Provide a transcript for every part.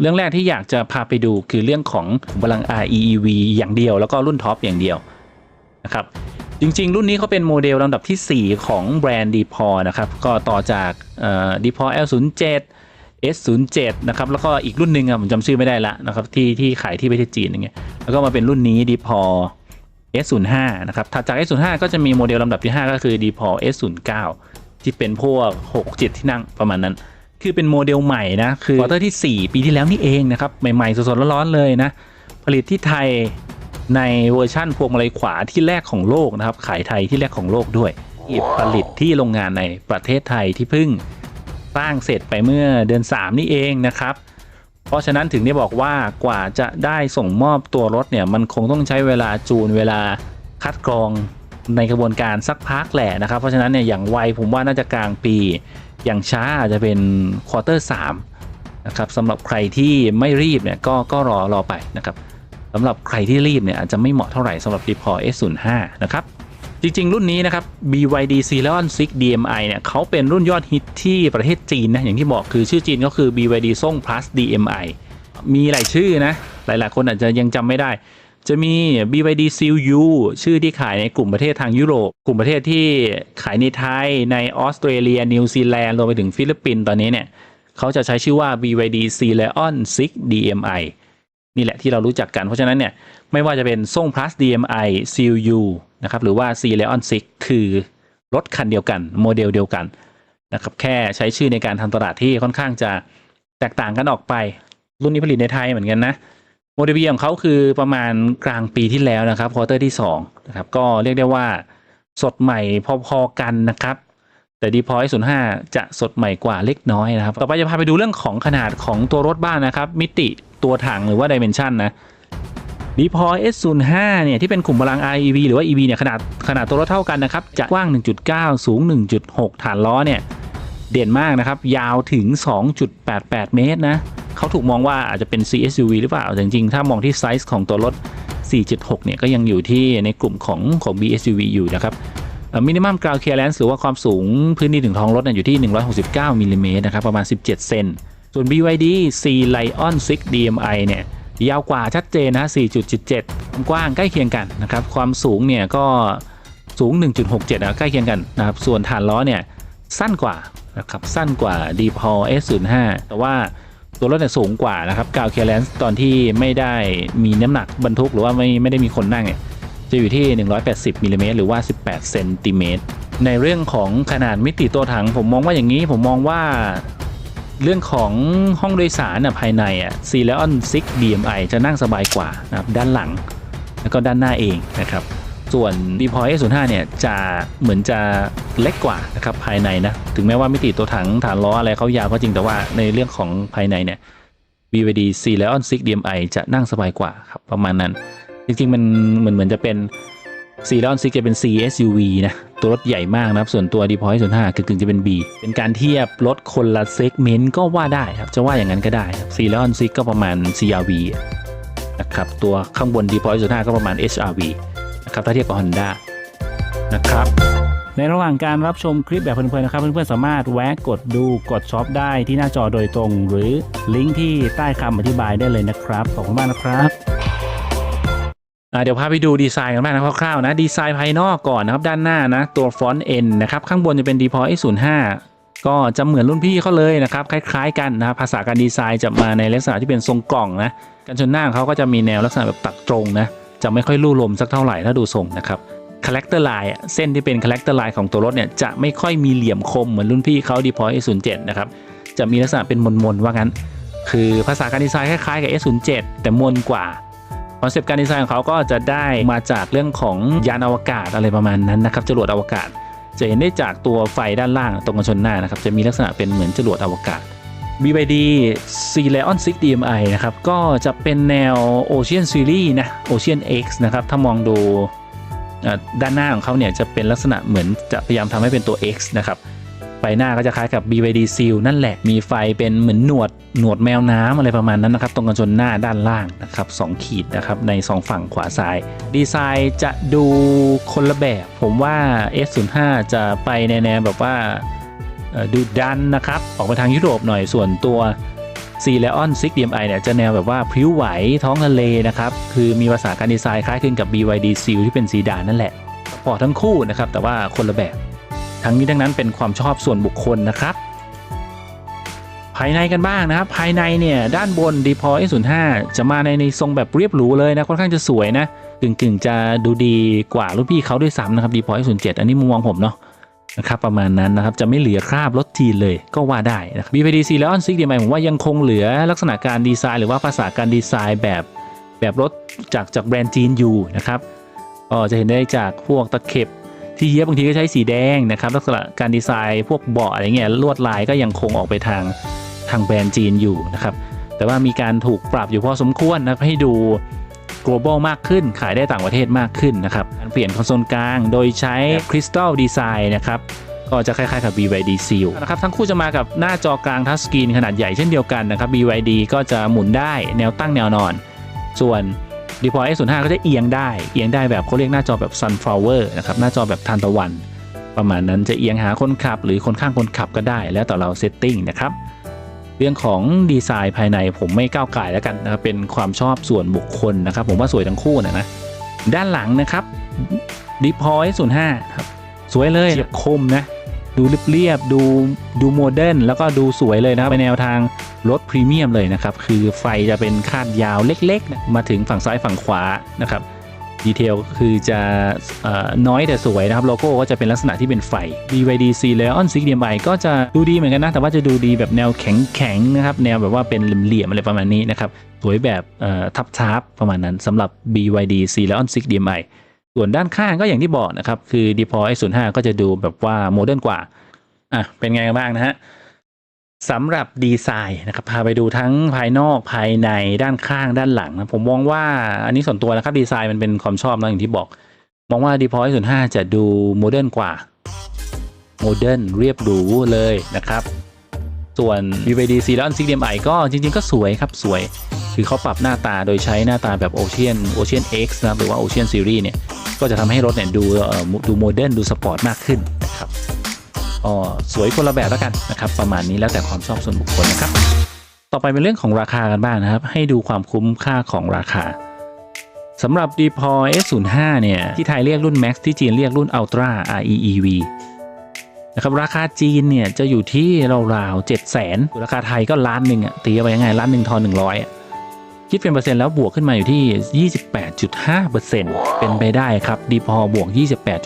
เรื่องแรกที่อยากจะพาไปดูคือเรื่องของพลัง REEV อย่างเดียวแล้วก็รุ่นท็อปอย่างเดียวนะครับจริงๆ รุ่นนี้เขาเป็นโมเดลลำดับทีสี่4 ของแบรนด์ d p o นะครับก็ต่อจาก d p o L07 S07 นะครับแล้วก็อีกรุ่นหนึ่งอะผมจำชื่อไม่ได้ละนะครับที่ที่ขายที่ประเทศจีนอย่างเงี้ยแล้วก็มาเป็นรุ่นนี้ d p o S05 นะครับถัดจาก S05 ก็จะมีโมเดลลำดับที่ 5 ก็คือ d p o S09 ที่เป็นพวก 6 7 ที่นั่งประมาณนั้น คือเป็นโมเดลใหม่นะ คือควอเตอร์ที่ 4 ปีที่แล้วนี่เองนะครับ ใหม่ ๆ สดๆร้อนๆเลยนะ ผลิตที่ไทยในเวอร์ชั่นพวงมาลัยขวาที่แรกของโลกนะครับ ขายไทยที่แรกของโลกด้วยที่ผลิตที่โรงงานในประเทศไทยที่เพิ่งสร้างเสร็จไปเมื่อเดือน 3 นี่เองนะครับ เพราะฉะนั้นถึงได้บอกว่ากว่าจะได้ส่งมอบตัวรถเนี่ย มันคงต้องใช้เวลาจูนเวลาคัดกรองในกระบวนการสักพักแหละนะครับ เพราะฉะนั้นเนี่ยอย่างไวผมว่าน่าจะกลางปี อย่างช้าอาจจะเป็นควอเตอร์สามนะครับสำหรับใครที่ไม่รีบเนี่ยก็ก็รอรอไปนะครับสำหรับใครที่รีบเนี่ยอาจจะไม่เหมาะเท่าไหร่สำหรับ d p o S05 นะครับ จริง ๆ รุ่นนี้นะครับ BYD Celeron 6 DMI เนี่ยเขาเป็นรุ่นยอดฮิตที่ประเทศจีนนะอย่างที่บอกคือชื่อจีนก็คือ BYD ส่ง plus DMI มีหลายชื่อนะ หลายๆ คนอาจจะยังจำไม่ได้ จะมี BYD Seal U ชื่อที่ขายในกลุ่มประเทศทางยุโรป กลุ่มประเทศที่ขายในไทย ในออสเตรเลีย นิวซีแลนด์รวมไปถึงฟิลิปปินส์ตอนนี้เนี่ยเขาจะใช้ชื่อว่า BYD C Leon 6 DMI นี่แหละที่เรารู้จักกัน เพราะฉะนั้นเนี่ยไม่ว่าจะเป็นส่ง plus DMI Seal U นะครับหรือว่า C Leon 6 คือรถคันเดียวกัน โมเดลเดียวกันนะครับแค่ใช้ชื่อในการทำตลาดที่ค่อนข้างจะแตกต่างกันออกไป รุ่นนี้ผลิตในไทยเหมือนกันนะ โมเดล B ของเขาคือประมาณกลางปีที่แล้วนะครับควอเตอร์ที่2นะครับก็เรียกได้ว่าสดใหม่พอๆกันนะครับแต่ดีพอยศูนย์ห้าจะสดใหม่กว่าเล็กน้อยนะครับ ต่อไปจะพาไปดูเรื่องของขนาดของตัวรถบ้างนะครับ มิติตัวถังหรือว่าดิเมนชันนะดีพอย S05 เนี่ยที่เป็นขุมพลัง REV หรือว่า EV เนี่ยขนาดขนาดตัวรถเท่ากันนะครับ จะกว้าง 1.9 สูง 1.6 ฐานล้อเนี่ย เด่นมากนะครับ ยาวถึง 2.88 เมตรนะ เขาถูกมองว่าอาจจะเป็น CSUV หรือเปล่าแต่จริงๆ ถ้ามองที่ไซส์ของตัวรถ 4.6 เนี่ยก็ยังอยู่ที่ในกลุ่มของของ BSUV อยู่นะครับมินิมัมกราวเคลียร์แลนซ์หรือว่าความสูงพื้นที่ถึงท้องรถเนี่ยอยู่ที่ 169มิลลิเมตรนะครับประมาณ 17 เซนส่วน BYD C Lion 6 DMI เนี่ยยาวกว่าชัดเจนนะ4.77 กว้างใกล้เคียงกันนะครับความสูงเนี่ยก็สูง 1.67นะใกล้เคียงกันนะครับส่วนฐานล้อเนี่ยสั้นกว่านะครับสั้นกว่า d p o S05 แต่ว่า ตัวรถเนี่ยสูงกว่านะครับกาวเคลียร์แลนซ์ตอนที่ไม่ได้มีน้ำหนักบรรทุกหรือว่าไม่ไม่ได้มีคนนั่งเนี่ยจะอยู่ที่ 180มิลลิเมตรหรือว่า 18เซนติเมตรในเรื่องของขนาดมิติตัวถัง ผมมองว่าอย่างนี้ผมมองว่าเรื่องของห้องโดยสารนะภายในอะ c e l e o n 6 DMI จะนั่งสบายกว่านะครับด้านหลัง แล้วก็ด้านหน้าเองนะครับ ส่วน d p o y S05 เนี่ยจะเหมือนจะเล็กกว่านะครับภายในนะ ถึงแม้ว่ามิติตัวถังฐานล้ออะไรเขายาวก็จริงแต่ว่าในเรื่องของภายในเนี่ย BYD C Leon 6 DMI จะนั่งสบายกว่าครับประมาณนั้น จริงๆ มันเหมือนเหมือนจะเป็นซีรอนซิกจะเป็น CSUV นะตัวรถใหญ่มากนะครับ ส่วนตัว d p o y 05คือกึ่งจะเป็น B เป็นการเทียบรถคนละเซกเมนต์ก็ว่าได้ครับจะว่าอย่างนั้นก็ได้ครับซีรอนซิกก็ประมาณ CRV นะครับตัวข้างบน d p o y 05ก็ประมาณ HRV นะครับถ้าเทียบกับ Honda นะครับในระหว่างการรับชมคลิปแบบเพลินๆนะครับ เพื่อนๆสามารถแวะกดดูกดช็อปได้ที่หน้าจอโดยตรง หรือลิงก์ที่ใต้คำอธิบายได้เลยนะครับขอบคุณมากนะครับเดี๋ยวพาไปดูดีไซน์กันบ้างนะคร่าวๆนะดีไซน์ภายนอกก่อนนะครับด้านหน้านะตัวฟอนต์เอ็นนะครับข้างบนจะเป็น d p o y 05 ก็จะเหมือนรุ่นพี่เขาเลยนะครับคล้ายๆกันนะครับภาษาการดีไซน์จะมาในลักษณะที่เป็นทรงกล่องนะกันชนหน้าเขาก็จะมีแนวลักษณะแบบตัดตรงนะ จะไม่ค่อยลู่ลมสักเท่าไหร่ถ้าดูทรงนะครับคาแรคเตอร์ไลน์เส้นที่เป็นคาแรคเตอร์ไลน์ของตัวรถเนี่ยจะไม่ค่อยมีเหลี่ยมคมเหมือนรุ่นพี่เขา d p o y 07นย์เจ็ดนะครับจะมีลักษณะเป็นมนๆว่างั้น คือภาษาการดีไซน์คล้ายๆกับ S07 แต่มนกว่าคอนเซปต์การดีไซน์ของเขาก็จะได้มาจากเรื่องของยานอวกาศอะไรประมาณนั้นนะครับจรวดอวกาศ จะเห็นได้จากตัวไฟด้านล่างตรงกันชนหน้านะครับจะมีลักษณะเป็นเหมือนจรวดอวกาศ BYD C Leon 6 DMI นะครับ ก็จะเป็นแนว Ocean Series นะ Ocean X นะครับ ถ้ามองดูด้านหน้าของเขาเนี่ย จะเป็นลักษณะเหมือนจะพยายามทำให้เป็นตัว X นะครับไฟหน้าก็จะคล้ายกับ BYD Seal นั่นแหละ มีไฟเป็นเหมือนหนวด หนวดแมวน้ำอะไรประมาณนั้นนะครับ ตรงกันชนหน้าด้านล่างนะครับสองขีดนะครับ ใน 2 ฝั่งขวาซ้าย ดีไซน์จะดูคนละแบบ ผมว่า S05 จะไปในแนวแบบว่า ดูดันนะครับ ออกไปทางยุโรปหน่อยส่วนตัว C Leon 6 DMI เเนี่ยจะแนวแบบว่าพริ้วไหวท้องทะเลนะครับ คือมีภาษาการดีไซน์คล้ายคลึงกับ BYD Seal ที่เป็นซีดานนั่นแหละพอทั้งคู่นะครับ แต่ว่าคนละแบบ ทั้งนี้ทั้งนั้นเป็นความชอบส่วนบุคคลนะครับ ภายในกันบ้างนะครับ ภายในเนี่ย ด้านบน d e p o S05 จะมาในในทรงแบบเรียบหรูเลยนะค่อนข้างจะสวยนะกึ่งกึ่งๆจะดูดีกว่ารุ่นพี่เขาด้วยซ้ำนะครับ d e p o S07 อันนี้มุมมองผมเนาะ นะครับประมาณนั้นนะครับจะไม่เหลือคราบรถจีนเลยก็ว่าได้นะครับ BPD C Leon 6 DMI ผมว่ายังคงเหลือลักษณะการดีไซน์ หรือว่าภาษาการดีไซน์แบบแบบรถจากจากแบรนด์จีนอยู่นะครับก็จะเห็นได้จากพวกตะเข็บที่เฮียบางทีก็ใช้สีแดงนะครับลักษณะการดีไซน์พวกเบาะอะไรเงี้ยลวดลายก็ยังคงออกไปทางทางแบรนด์จีนอยู่นะครับแต่ว่ามีการถูกปรับอยู่พอสมควรนะให้ดู global มากขึ้น ขายได้ต่างประเทศมากขึ้นนะครับการเปลี่ยนคอนโซลกลางโดยใช้ Crystal Design นะครับก็จะคล้ายๆกับ BYD Seal นะครับทั้งคู่จะมากับหน้าจอกลางทัชสกรีนขนาดใหญ่เช่นเดียวกันนะครับ BYD ก็จะหมุนได้แนวตั้งแนวนอน ส่วน d e p o S05 ก็จะเอียงได้เอียงได้แบบเขาเรียกหน้าจอแบบ Sunflower นะครับหน้าจอแบบทานตะวัน ประมาณนั้นจะเอียงหาคนขับ หรือคนข้างคนขับก็ได้ แล้วแต่เราเซตติ้งนะครับ เรื่องของดีไซน์ภายในผมไม่ก้าวไก่แล้วกันนะครับเป็นความชอบส่วนบุคคลนะครับ ผมว่าสวยทั้งคู่นะนะด้านหลังนะครับ d e p o S05 ครับสวยเลยเฉียบคมนะดูเรียบๆดูดูโมเดิร์นแล้วก็ดูสวยเลยนะครับเป็นแนวทางรถพรีเมียมเลยนะครับ คือไฟจะเป็นคาดยาวเล็กๆนะมาถึงฝั่งซ้ายฝั่งขวานะครับ ดีเทลคือจะอน้อยแต่สวยนะครับโลโก้ก็จะเป็นลักษณะที่เป็นไฟ BYD C Leon 6 DMI ก็จะดูดีเหมือนกันนะ แต่ว่าจะดูดีแบบแนวแข็งๆนะครับแนวแบบว่าเป็นเหลี่ยมอะไรประมาณนี้นะครับสวยแบบทับๆประมาณนั้นสำหรับ BYD C Leon 6 DMI ส่วนด้านข้างก็อย่างที่บอกนะครับ คือ d e p o S05 ก็จะดูแบบว่าโมเดิร์นกว่า อะ เป็นไงกันบ้างนะฮะ สำหรับดีไซน์นะครับพาไปดูทั้งภายนอกภายในด้านข้างด้านหลังนะผมมองว่าอันนี้ส่วนตัวนะครับดีไซน์มันเป็นความชอบนะอย่างที่บอก มองว่า d e p o S05 จะดูโมเดิร์นกว่าโมเดิร์นเรียบหรูเลยนะครับ ส่วน BYD c e r o n 6 DMI ก็จริง ๆ ก็สวยครับสวย คือเขาปรับหน้าตาโดยใช้หน้าตาแบบ Ocean Ocean X นะครับหรือว่า Ocean Series เนี่ยก็จะทำให้รถเนี่ยดูดูโมเดิร์นดูสปอร์ตมากขึ้นนะครับ อ๋อสวยคนละแบบแล้วกันนะครับ ประมาณนี้แล้วแต่ความชอบส่วนบุคคลนะครับ ต่อไปเป็นเรื่องของราคากันบ้างนะครับ ให้ดูความคุ้มค่าของราคาสำหรับ d e p o S05 เนี่ย ที่ไทยเรียกรุ่น Max ที่จีนเรียกรุ่น Ultra REEV นะครับราคาจีนเนี่ยจะอยู่ที่ราวๆ7 0 0 0 0ราคาไทยก็ล้านหนึ่งอะตีเอาไปยังไงล้านหนึ่งทอนหนึ่งร้อยคิดเป็นเปอร์เซ็นต์แล้วบวกขึ้นมาอยู่ที่ 28.5%เป็นไปได้ครับดีพอบวก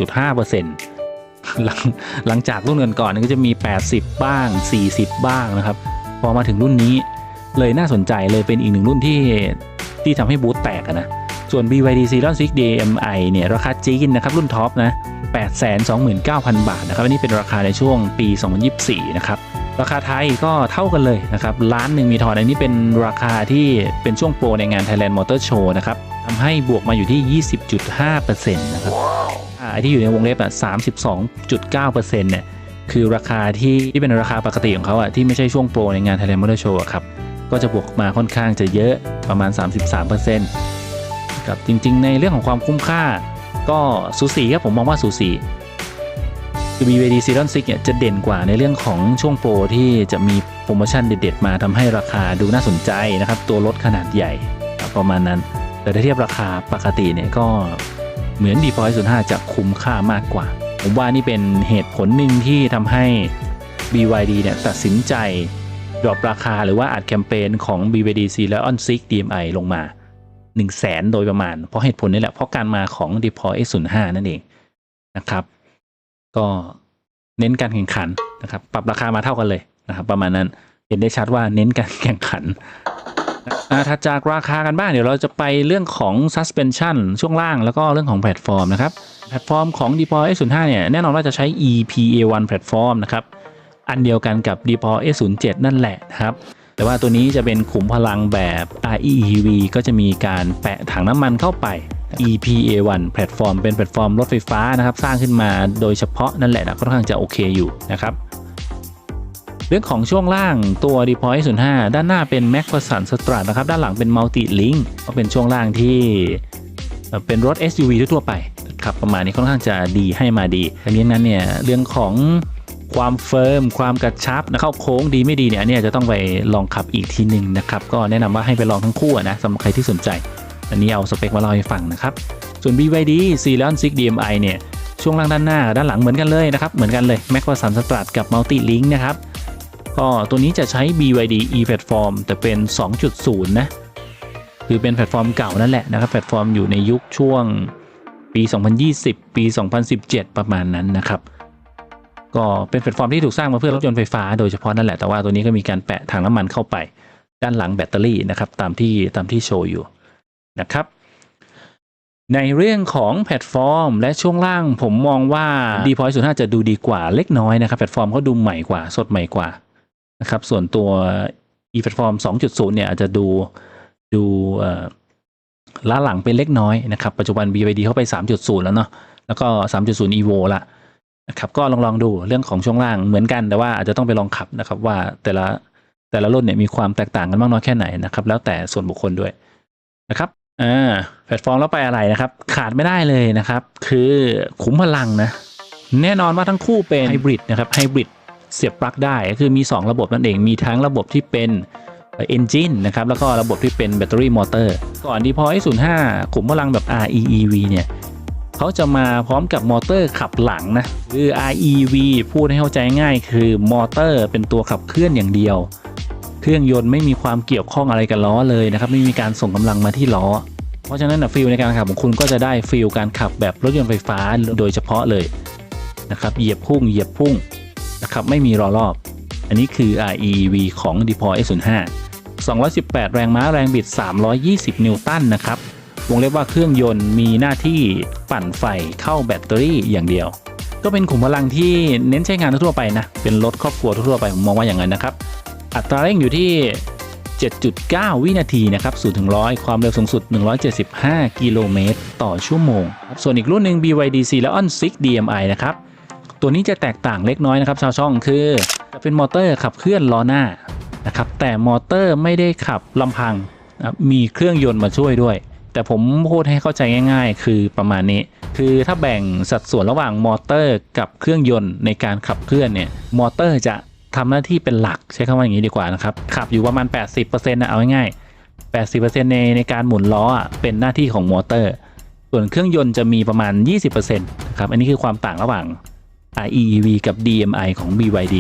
28.5% หลังหลังจากรุ่นก่อนๆนก็จะมี 80 บ้าง 40 บ้างนะครับ พอมาถึงรุ่นนี้เลยน่าสนใจเลยเป็นอีกหนึ่งรุ่นที่ที่ทำให้บูธแตกนะ ส่วน BYD c e r o n 6 DMI เนี่ยราคาจีนนะครับรุ่นท็อปนะ 829,000 บาทนะครับอันนี้เป็นราคาในช่วงปี 2024 นะครับราคาไทยก็เท่ากันเลยนะครับล้านหนึ่งมีทอนอันนี้เป็นราคาที่เป็นช่วงโปรในงาน Thailand Motor Show นะครับทำให้บวกมาอยู่ที่ 20.5%นะครับอ่า ไอที่อยู่ในวงเล็บอะ32.9%เก้าเปอร์เซ็นต์เนี่ยคือราคาที่ที่เป็นราคาปกติของเขาอะที่ไม่ใช่ช่วงโปรในงาน Thailand Motor Show ครับ ก็จะบวกมาค่อนข้างจะเยอะประมาณ 33%ครับจริงๆ ในเรื่องของความคุ้มค่า ก็สูสีครับผมมองว่าสูสีคือ BYD c e r o n 6เนี่ยจะเด่นกว่าในเรื่องของช่วงโปรที่จะมีโปรโมชั่นเด็ดๆ มาทำให้ราคาดูน่าสนใจนะครับ ตัวรถขนาดใหญ่ประมาณนั้น แต่ถ้าเทียบราคาปกติเนี่ยก็ เหมือน d e p o i 05 จะคุ้มค่ามากกว่า ผมว่านี่เป็นเหตุผลหนึ่งที่ทำให้ BYD เนี่ยตัดสินใจดรอปราคาหรือว่าอัดแคมเปญของ BYD c e r o n 6 DMI ลงมา 1 0 0 0 0แสนโดยประมาณ เพราะเหตุผลนี่แหละเพราะการมาของ d e p o i S05 นั่นเองนะครับ ก็เน้นการแข่งขันนะครับ ปรับราคามาเท่ากันเลยนะครับ ประมาณนั้นเห็นได้ชัดว่าเน้นการแข่งขัน ถัดจากราคากันบ้างเดี๋ยวเราจะไปเรื่องของ suspension ช่วงล่างแล้วก็เรื่องของแพลตฟอร์มนะครับ แพลตฟอร์มของ d e p o S05 เนี่ยแน่นอนว่าจะใช้ EPA1 แพลตฟอร์มนะครับ อันเดียวกันกับ d e p o S07 นั่นแหละนะครับ แต่ว่าตัวนี้จะเป็นขุมพลังแบบ REEV ก็จะมีการแปะถังน้ำมันเข้าไป EPA1 แพลตฟอร์มเป็นแพลตฟอร์มรถไฟฟ้านะครับ สร้างขึ้นมาโดยเฉพาะนั่นแหละนะค่อนข้างจะโอเคอยู่นะครับ เรื่องของช่วงล่างตัว d e p o i 05 ด้านหน้าเป็น Mac ประสานสตรัทนะครับ ด้านหลังเป็น Multi Link ก็เป็นช่วงล่างที่เป็นรถ SUV ทั่วไปครับประมาณนี้ค่อนข้างจะดีให้มาดีทั้งนี้นั้นเนี่ยเรื่องของความเฟิร์มความกระชับนะเข้าโค้งดีไม่ดีเนี่ยอันเนี้ยจะต้องไปลองขับอีกทีหนึ่งนะครับ ก็แนะนำว่าให้ไปลองทั้งคู่นะสำหรับใครที่สนใจ อันนี้เอาสเปคมาเล่าให้ฟังนะครับ ส่วน BYD c e l o n 6 DMI เนี่ยช่วงล่างด้านหน้า ด้านหลังเหมือนกันเลยนะครับ เหมือนกันเลย Mac สันสตรั t กับ Multi Link นะครับ ก็ตัวนี้จะใช้ BYD e platform แต่เป็น 2.0 นะ คือเป็นแพลตฟอร์มเก่านั่นแหละนะครับ แพลตฟอร์มอยู่ในยุคช่วงปี 2020 ปี 2017 ประมาณนั้นนะครับ ก็เป็นแพลตฟอร์มที่ถูกสร้างมาเพื่อรถยนต์ไฟฟ้าโดยเฉพาะนั่นแหละ แต่ว่าตัวนี้ก็มีการแปะถังน้ำมันเข้าไป ด้านหลังแบตเตอรี่นะครับ ตามที่ตามที่โชว์อยู่นะครับในเรื่องของแพลตฟอร์ม และช่วงล่างผมมองว่า d p o i 0 5 จะดูดีกว่าเล็กน้อยนะครับ แพลตฟอร์มเขาดูใหม่กว่า สดใหม่กว่า นะครับ ส่วนตัว e platform 2.0 เนี่ยอาจจะดูดูล้าหลังเป็นเล็กน้อยนะครับ ปัจจุบัน BYD เข้าไป 3.0 แล้วเนาะแล้วก็ 3.0 evo ละนะครับก็ลองลองดูเรื่องของช่วงล่างเหมือนกันแต่ว่าอาจจะต้องไปลองขับนะครับว่าแต่ละแต่ละรุ่นเนี่ยมีความแตกต่างกันมากน้อยแค่ไหนนะครับ แล้วแต่ส่วนบุคคลด้วยนะครับอ่าแพลตฟอร์มแล้วไปอะไรนะครับ ขาดไม่ได้เลยนะครับ คือขุมพลังนะ แน่นอนว่าทั้งคู่เป็นไฮบริดนะครับไฮบริด เสียบปลั๊กได้ก็คือมี 2 ระบบนั่นเองมีทั้งระบบที่เป็นเอนจินนะครับแล้วก็ระบบที่เป็นแบตเตอรี่มอเตอร์ ก่อนดีพอ S05 ขุมพลังแบบ REEV เนี่ยเขาจะมาพร้อมกับมอเตอร์ขับหลังนะคือ REV พูดให้เข้าใจง่ายคือมอเตอร์เป็นตัวขับเคลื่อนอย่างเดียว เครื่องยนต์ไม่มีความเกี่ยวข้องอะไรกับล้อเลยนะครับไม่มีการส่งกำลังมาที่ล้อ เพราะฉะนั้นนะฟิลในการขับของคุณก็จะได้ฟิลการขับแบบรถยนต์ไฟฟ้าโดยเฉพาะเลยนะครับเหยียบพุ่งเหยียบพุ่ง นะครับไม่มีรอรอบ อันนี้คือ REV ของ d e p o y S05 218 แรงม้าแรงบิด 320 นิวตันนะครับ วงเล็บว่าเครื่องยนต์มีหน้าที่ปั่นไฟเข้าแบตเตอรี่อย่างเดียว ก็เป็นขุมพลังที่เน้นใช้งานทั่วไปนะ เป็นรถครอบครัวทั่วไปผมมองว่าอย่างนั้นนะครับ อัตราเร่งอยู่ที่ 7.9 วินาทีนะครับ0ถึง100 ความเร็วสูงสุด 175 กิโลเมตรต่อชั่วโมง ส่วนอีกรุ่นหนึ่ง BYD Celeon 6 DMI นะครับ ตัวนี้จะแตกต่างเล็กน้อยนะครับชาวช่องคือจะเป็นมอเตอร์ขับเคลื่อนล้อหน้านะครับแต่มอเตอร์ไม่ได้ขับลำพังมีเครื่องยนต์มาช่วยด้วย แต่ผมพูดให้เข้าใจง่าย ๆ คือประมาณนี้ คือถ้าแบ่งสัดส่วนระหว่างมอเตอร์กับเครื่องยนต์ในการขับเคลื่อนเนี่ยมอเตอร์จะทำหน้าที่เป็นหลักใช้คำว่าอย่างนี้ดีกว่านะครับขับอยู่ประมาณ 80%นะเอาง่ายๆ80%ในในการหมุนล้อเป็นหน้าที่ของมอเตอร์ ส่วนเครื่องยนต์จะมีประมาณ 20%นะครับอันนี้คือความต่างระหว่าง REEV กับ DMI ของ BYD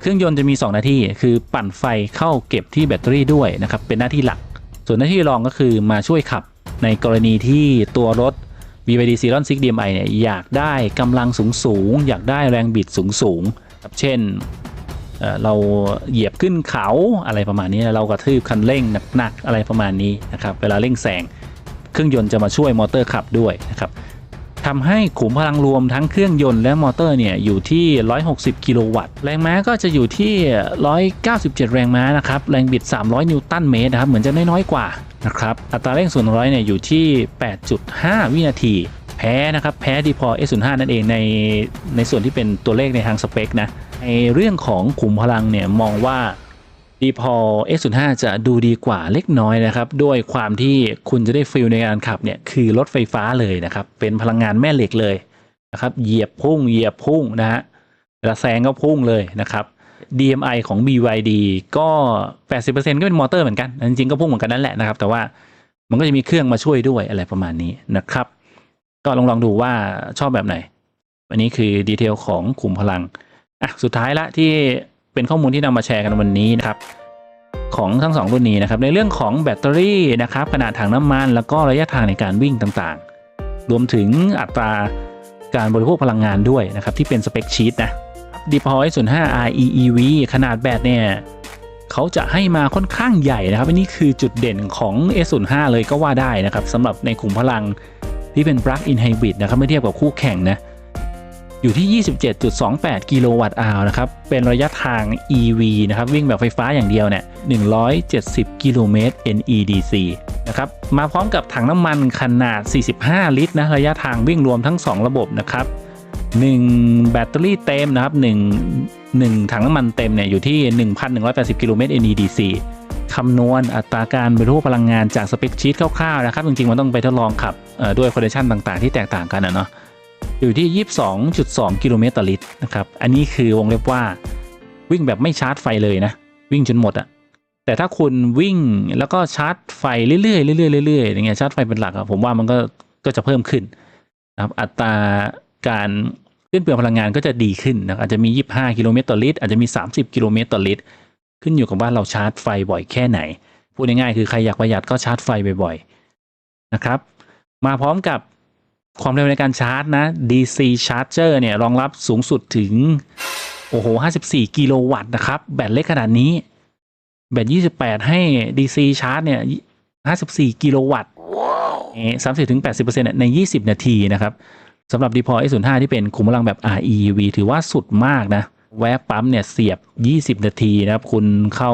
เครื่องยนต์จะมี 2 หน้าที่ คือปั่นไฟเข้าเก็บที่แบตเตอรี่ด้วยนะครับ เป็นหน้าที่หลัก ส่วนหน้าที่รองก็คือมาช่วยขับ ในกรณีที่ตัวรถ BYD Celeon 6 DMI เนี่ยอยากได้กำลังสูงสูงๆอยากได้แรงบิดสูงสูงๆเช่นเอ่อเราเหยียบขึ้นเขาอะไรประมาณนี้ เรากระทืบคันเร่งหนักๆอะไรประมาณนี้นะครับ เวลาเร่งแซงเครื่องยนต์จะมาช่วยมอเตอร์ขับด้วยนะครับ ทำให้ขุมพลังรวมทั้งเครื่องยนต์และมอเตอร์เนี่ยอยู่ที่ 160 กิโลวัตต์ แรงม้าก็จะอยู่ที่ 197 แรงม้านะครับ แรงบิด 300 นิวตันเมตรนะครับ เหมือนจะน้อยๆกว่านะครับ อัตราเร่งส่วนร้อยเนี่ยอยู่ที่ 8.5 วินาที แพ้นะครับ แพ้ดีพอ S05 นั่นเองในในส่วนที่เป็นตัวเลขในทางสเปคนะ ในเรื่องของขุมพลังเนี่ยมองว่า ดีพอ S05 จะดูดีกว่าเล็กน้อยนะครับ ด้วยความที่คุณจะได้ฟิลในการขับเนี่ยคือรถไฟฟ้าเลยนะครับ เป็นพลังงานแม่เหล็กเลยนะครับเหยียบพุ่งเหยียบพุ่งนะฮะเวลาแซงก็พุ่งเลยนะครับ DMI ของ BYD ก็ 80%ก็เป็นมอเตอร์เหมือนกัน จริงๆก็พุ่งเหมือนกันนั่นแหละนะครับ แต่ว่ามันก็จะมีเครื่องมาช่วยด้วยอะไรประมาณนี้นะครับ ก็ลองลองดูว่าชอบแบบไหน อันนี้คือดีเทลของขุมพลัง อะ สุดท้ายละที่ เป็นข้อมูลที่นำมาแชร์กันวันนี้นะครับของทั้งสองรุ่นนี้นะครับในเรื่องของแบตเตอรี่นะครับขนาดถังน้ำมัน แล้วก็ระยะทางในการวิ่งต่างๆ รวมถึงอัตราการบริโภคพลังงานด้วยนะครับที่เป็นสเปคชีตนะ d e p o y 05 REEV ขนาดแบตเนี่ยเขาจะให้มาค่อนข้างใหญ่นะครับอันนี้คือจุดเด่นของ S05 เลยก็ว่าได้นะครับสำหรับในกลุ่มพลังที่เป็น plug-in hybrid นะครับเมื่อเทียบกับคู่แข่งนะ อยู่ที่ 27.28 กิโลวัตต์อาวนะครับ เป็นระยะทาง EV นะครับ วิ่งแบบไฟฟ้าอย่างเดียวเนี่ย 170 กิโลเมตร NEDC นะครับ มาพร้อมกับถังน้ำมันขนาด 45 ลิตรนะ ระยะทางวิ่งรวมทั้ง 2 ระบบนะครับ 1 แบตเตอรี่เต็มนะครับ1 1 ถังน้ำมันเต็มเนี่ยอยู่ที่ 1,180 กิโลเมตร NEDC คำนวณอัตราการบริโภคพลังงานจากสเปคชีตคร่าวๆนะครับ จริงๆ มันต้องไปทดลองขับด้วยคอนดิชันต่างๆ ที่แตกต่างกันนะเนาะ อยู่ที่ 22.2 กิโลเมตรต่อลิตรนะครับ อันนี้คือวงเล็บว่าวิ่งแบบไม่ชาร์จไฟเลยนะ วิ่งจนหมดอะแต่ถ้าคุณวิ่งแล้วก็ชาร์จไฟเรื่อยๆเรื่อยๆเรื่อยๆอย่างเงี้ยชาร์จไฟเป็นหลักอะผมว่ามันก็ก็จะเพิ่มขึ้นนะครับอัตราการสิ้นเปลืองพลังงานก็จะดีขึ้นนะอาจจะมี 25 กิโลเมตรต่อลิตรอาจจะมี 30 กิโลเมตรต่อลิตร ขึ้นอยู่กับว่าเราชาร์จไฟบ่อยแค่ไหน พูดง่ายๆคือใครอยากประหยัดก็ชาร์จไฟบ่อยๆนะครับ มาพร้อมกับ ความเร็วในการชาร์จนะ DC Charger เนี่ยรองรับสูงสุดถึง โอ้โห 54 กิโลวัตต์นะครับ แบตเล็กขนาดนี้ แบต 28 ให้ DC ชาร์จเนี่ย 54 กิโลวัตต์สามสิบถึง80%เนี่ยใน20นาทีนะครับสำหรับ d p o S05 ที่เป็นขุมพลังแบบ REV ถือว่าสุดมากนะ แวะปั๊มเนี่ยเสียบ20นาทีนะครับ คุณเข้า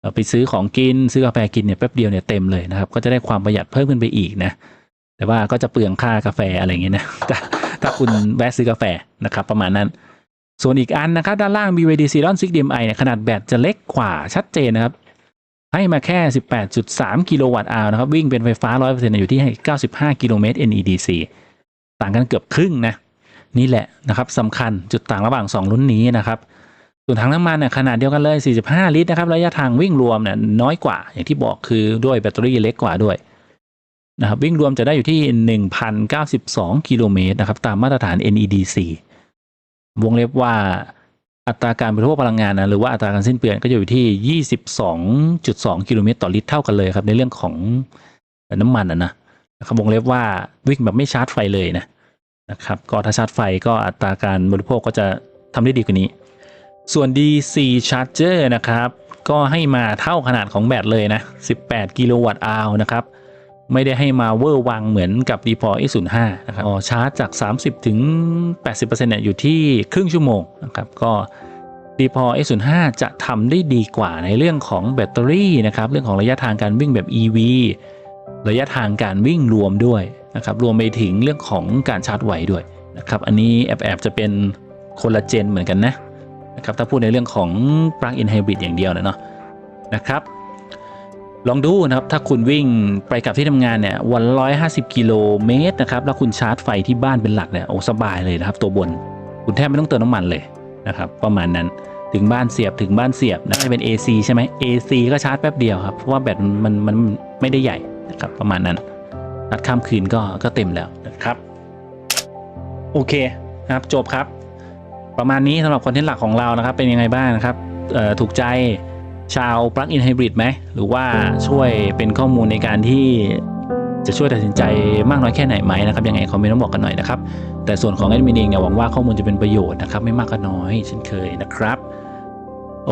เอ่อไปซื้อของกิน ซื้อกาแฟกินเนี่ยแป๊บเดียวเนี่ยเต็มเลยนะครับ ก็จะได้ความประหยัดเพิ่มขึ้นไปอีกนะ แต่ว่าก็จะเปลืองค่ากาแฟอะไรเงี้ยนะถ้าถ้าคุณแวะซื้อกาแฟนะครับประมาณนั้น ส่วนอีกอันนะครับ ด้านล่าง BYD Ceylon 6 DMI เนี่ยขนาดแบตจะเล็กกว่าชัดเจนนะครับ ให้มาแค่ 18.3 กิโลวัตต์อาวนะครับ วิ่งเป็นไฟฟ้า 100%อยู่ที่ 95 กิโลเมตร NEDC ต่างกันเกือบครึ่งนะ นี่แหละนะครับสำคัญจุดต่างระหว่าง 2 รุ่นนี้นะครับ ส่วนถังน้ำมันเนี่ยขนาดเดียวกันเลย 45 ลิตรนะครับ ระยะทางวิ่งรวมเนี่ยน้อยกว่า อย่างที่บอกคือด้วยแบตเตอรี่เล็กกว่าด้วย นะครับวิ่งรวมจะได้อยู่ที่ 1,092 กิโลเมตรนะครับตามมาตรฐาน NEDC วงเล็บว่าอัตราการบริโภคพลังงานนะหรือว่าอัตราการสิ้นเปลืองก็จะอยู่ที่ 22.2 กิโลเมตรต่อลิตรเท่ากันเลยครับ ในเรื่องของน้ำมันนะนะครับวงเล็บว่าวิ่งแบบไม่ชาร์จไฟเลยนะนะครับก็ถ้าชาร์จไฟก็อัตราการบริโภคก็จะทำได้ดีกว่านี้ ส่วน DC Charger นะครับ ก็ให้มาเท่าขนาดของแบตเลยนะ 18 กิโลวัตต์อาวนะครับ ไม่ได้ให้มาเวอร์วังเหมือนกับ d p o S05 นะครับอ๋อชาร์จจาก 30 ถึง 80%เนี่ยอยู่ที่ครึ่งชั่วโมงนะครับก็ d p o S05 จะทำได้ดีกว่าในเรื่องของแบตเตอรี่นะครับเรื่องของระยะทางการวิ่งแบบ EV ระยะทางการวิ่งรวมด้วยนะครับรวมไปถึงเรื่องของการชาร์จไวด้วยนะครับอันนี้แอบๆจะเป็นคนละเจนเหมือนกันนะนะครับถ้าพูดในเรื่องของ plug-in hybrid อย่างเดียวนะเนาะนะครับ ลองดูนะครับ ถ้าคุณวิ่งไปกับที่ทำงานเนี่ยวันละ150กิโลเมตรนะครับแล้วคุณชาร์จไฟที่บ้านเป็นหลักเนี่ยโอ้สบายเลยนะครับ ตัวบน คุณแทบไม่ต้องเติมน้ำมันเลยนะครับ ประมาณนั้นถึงบ้านเสียบถึงบ้านเสียบนะจะเป็น AC ใช่ไหม AC ก็ชาร์จแป๊บเดียวครับ เพราะว่าแบตมันมันมันไม่ได้ใหญ่นะครับประมาณนั้นนัดข้ามคืนก็ก็เต็มแล้วนะครับ โอเคนะครับจบครับ ประมาณนี้สำหรับคอนเทนต์หลักของเรานะครับ เป็นยังไงบ้างนะครับถูกใจ ชาว Plug-in Hybrid ไหม หรือว่าช่วยเป็นข้อมูลในการที่จะช่วยตัดสินใจมากน้อยแค่ไหนไหมนะครับยังไงคอมเมนต์มาบอกกันหน่อยนะครับ แต่ส่วนของแอดมินเองเนี่ยหวังว่าข้อมูลจะเป็นประโยชน์นะครับ ไม่มากก็น้อยเช่นเคยนะครับโอ